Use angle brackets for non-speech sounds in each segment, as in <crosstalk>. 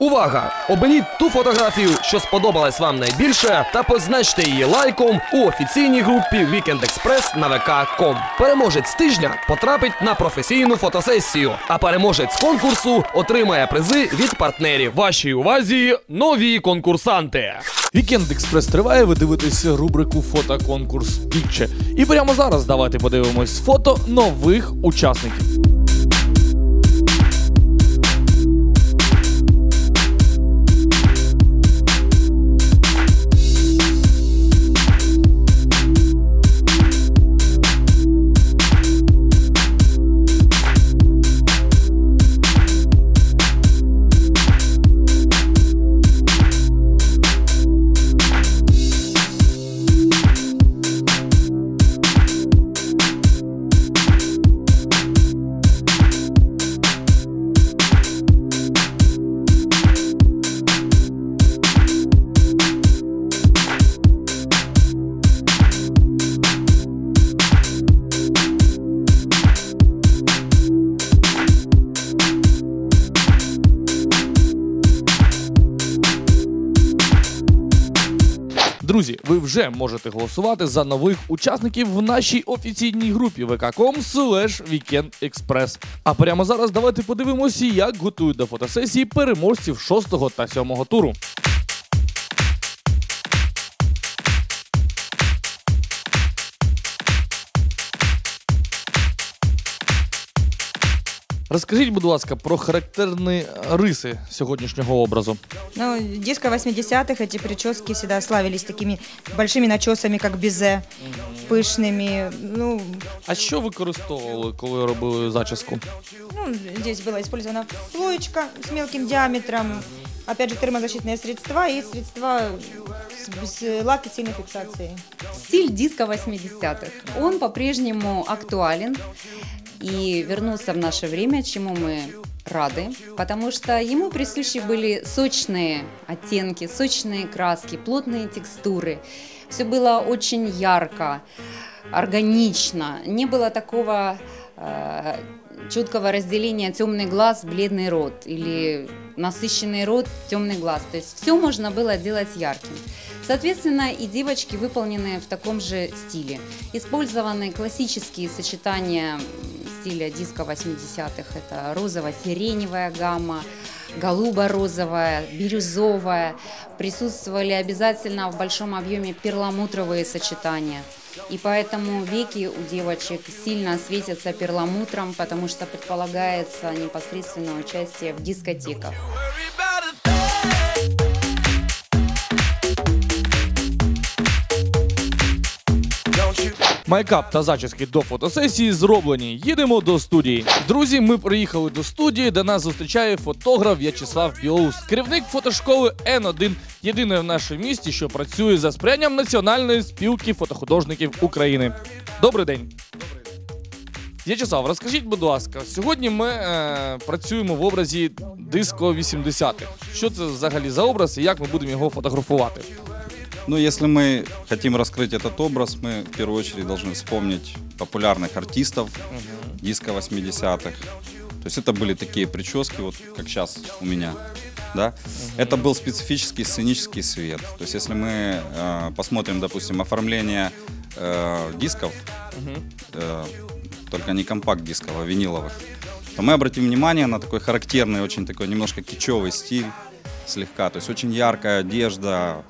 Увага! Оберіть ту фотографію, що сподобалась вам найбільше, та позначте її лайком у офіційній групі Weekend Express на vk.com. Переможець тижня потрапить на професійну фотосесію, а переможець конкурсу отримає призи від партнерів. Вашій увазі нові конкурсанти. Вікенд Експрес триває. Ви дивитесь рубрику фотоконкурс Пікче. І прямо зараз давайте подивимось фото нових учасників. Друзі, ви вже можете голосувати за нових учасників в нашій офіційній групі vk.com weekendexpress. А прямо зараз давайте подивимося, як готують до фотосесії переможців 6 та 7 туру. Розкажіть, будь ласка, про характерні риси сьогоднішнього образу. Ну, диско 80-х, эти прически всегда славились такими большими начесами, как безе, пышными. Ну, А що використовували, коли робили зачіску? ну, здесь была использована плоечка с мелким диаметром, опять же, термозащитные средства и средства с, с лаки сильной фиксации. Стиль диска 80-х. Он по-прежнему актуален и вернулся в наше время, чему мы рады, потому что ему присущи были сочные оттенки, сочные краски, плотные текстуры. Все было очень ярко, органично. Не было такого э, четкого разделения темный глаз, бледный рот или насыщенный рот, темный глаз. То есть все можно было делать ярким. Соответственно, и девочки выполнены в таком же стиле. Использованы классические сочетания м, стиля диско 80-х. Это розово-сиреневая гамма, голубо-розовая, бирюзовая. Присутствовали обязательно в большом объеме перламутровые сочетания. И поэтому веки у девочек сильно светятся перламутром, потому что предполагается непосредственное участие в дискотеках. Майкап та зачіски до фотосесії зроблені. Їдемо до студії. Друзі, ми приїхали до студії, де нас зустрічає фотограф В'ячеслав Білоус, керівник фотошколи Н1, єдине в нашому місті, що працює за сприянням Національної спілки фотохудожників України. Добрий день. В'ячеслав, розкажіть, будь ласка, сьогодні ми е, працюємо в образі диско 80-х. Що це взагалі за образ і як ми будемо його фотографувати? Ну, если мы хотим раскрыть этот образ, мы в первую очередь должны вспомнить популярных артистов диска 80-х. То есть это были такие прически, вот как сейчас у меня. Да? Это был специфический сценический свет. То есть если мы э, посмотрим, допустим, оформление э, дисков, э, только не компакт-дисков, а виниловых, то мы обратим внимание на такой характерный, очень такой немножко кичевый стиль слегка. То есть очень яркая одежда,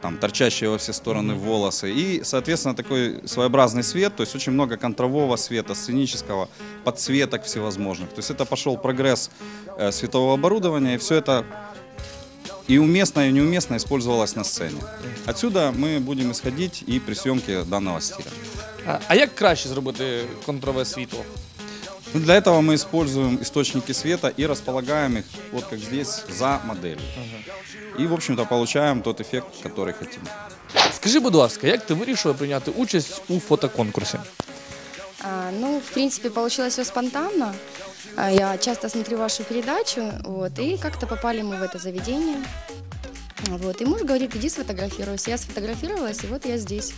там торчащие во все стороны волосы и, соответственно, такой своеобразный свет, то есть очень много контрового света, сценического, подсветок всевозможных. То есть это пошел прогресс э, светового оборудования, и все это и уместно, и неуместно использовалось на сцене. Отсюда мы будем исходить и при съемке данного стиля. А, а як краще зробити контрове світло? Ну, для этого мы используем источники света и располагаем их, вот как здесь, за моделью. И, в общем-то, получаем тот эффект, который хотим. Скажи, будь ласка, як ти вирішила прийняти участь у фотоконкурсі? А, ну, в принципе, получилось все спонтанно. А, Я часто смотрю вашу передачу, вот, и как-то попали мы в это заведение. Вот, и муж говорит, иди сфотографируйся. Я сфотографировалась, и вот я здесь.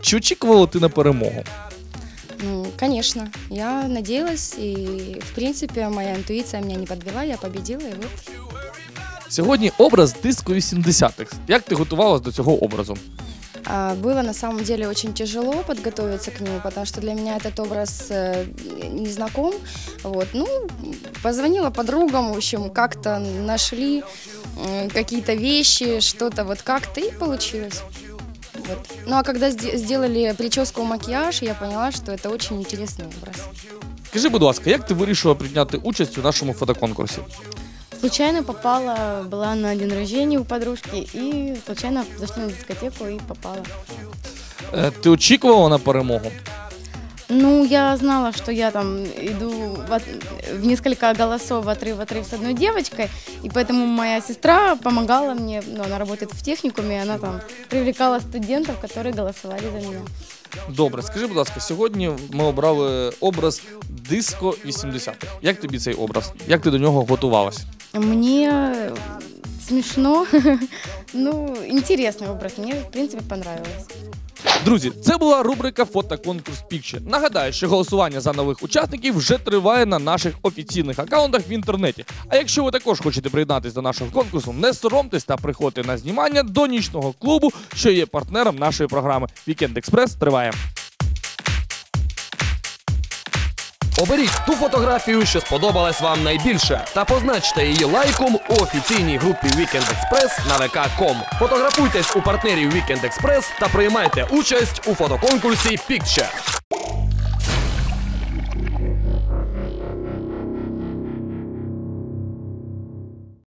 Чи очікувала ти на перемогу? Ну, конечно, я надеялась, и, в принципе, моя интуиция меня не подвела, я победила, и вот Сьогодні образ диско 80-х. Як ти готувалась до цього образу? А, Было на самом деле очень тяжело подготовиться к нему, потому что для меня этот образ э, не знаком. Вот. Ну, позвонила подругам, в общем, как-то нашли м, какие-то вещи, что-то вот как-то и получилось. Вот. Ну а когда сде- сделали прическу, макияж, я поняла, что это очень интересный образ. Скажи, будь ласка, як ти вирішила прийняти участь у нашому фотоконкурсі? Случайно попала, была на день рождения у подружки и случайно зашла на дискотеку и попала. Е, Ти очікувала на перемогу? Ну, я знала, что я там иду в, от- в несколько голосов в отрыв, в отрыв с одной девочкой, и поэтому моя сестра помогала мне, ну, она работает в техникуме, и она там привлекала студентов, которые голосовали за меня. Добре, скажи, будь ласка, сьогодні ми обрали образ диско 80-х. Як тобі цей образ? Як ти до нього готувалась? Мне смешно, <laughs> ну, интересный образ, мне, в принципе, понравилось. Друзі, це була рубрика Фотоконкурс Пікче. Нагадаю, що голосування за нових учасників вже триває на наших офіційних аккаунтах в інтернеті. А якщо ви також хочете приєднатись до нашого конкурсу, не соромтесь та приходьте на знімання до нічного клубу, що є партнером нашої програми. Вікенд Експрес триває. Оберіть ту фотографію, що сподобалась вам найбільше, та позначте її лайком у офіційній групі Weekend Express на vk.com. Фотографуйтесь у партнерів Weekend Express та приймайте участь у фотоконкурсі Picture.